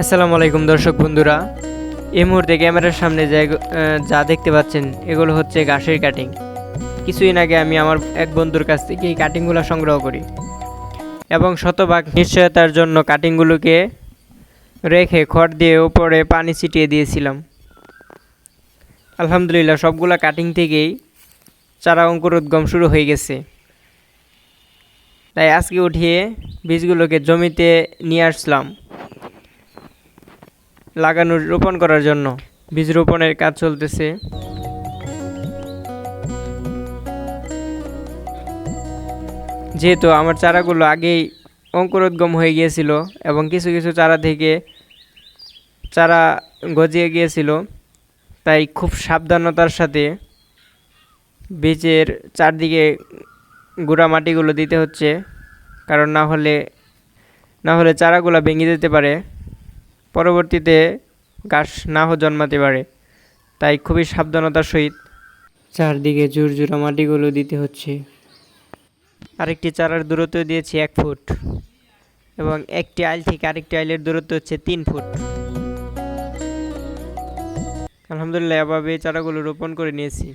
আসসালামু আলাইকুম দর্শক বন্ধুরা। এই মুহূর্তে ক্যামেরার সামনে যে যা দেখতে পাচ্ছেন, এগুলো হচ্ছে ঘাসের কাটিং কিছুদিন আগে আমি আমার এক বন্ধুর কাছ থেকে এই কাটিংগুলো সংগ্রহ করি। এবং শতভাগ নিশ্চয়তার জন্য কাটিংগুলোকে রেখে খড় দিয়ে উপরে পানি ছিটিয়ে দিয়েছিলাম। আলহামদুলিল্লাহ, সবগুলা কাটিং থেকেই চারা অঙ্কুরোদ্গম শুরু হয়ে গেছে। তাই আজকে উঠিয়ে বীজগুলোকে জমিতে নিয়ে আসলাম। লাগানোর রোপণ করার জন্য। বীজ রোপণের কাজ চলতেছে। যেহেতু আমার চারাগুলো আগেই অঙ্কুরোদ্গম হয়ে গিয়েছিল এবং কিছু কিছু চারা থেকে চারা গজিয়ে গিয়েছিল, তাই খুব সাবধানতার সাথে বীজের চারদিকে গুঁড়া মাটিগুলো দিতে হচ্ছে, কারণ না হলে না হলে চারাগুলো ভেঙে যেতে পারে। পরবর্তীতে গাছ নাও জন্মাতে পারে তাই খুবই সাবধানতার সহিত চারদিকে জোরজোড়া মাটিগুলো দিতে হচ্ছে। আরেকটি চারার দূরত্ব দিয়েছি এক ফুট এবং একটি আইল থেকে আরেকটি আইলের দূরত্ব হচ্ছে তিন ফুট। আলহামদুলিল্লাহ এভাবে চারাগুলো রোপণ করে নিয়েছি।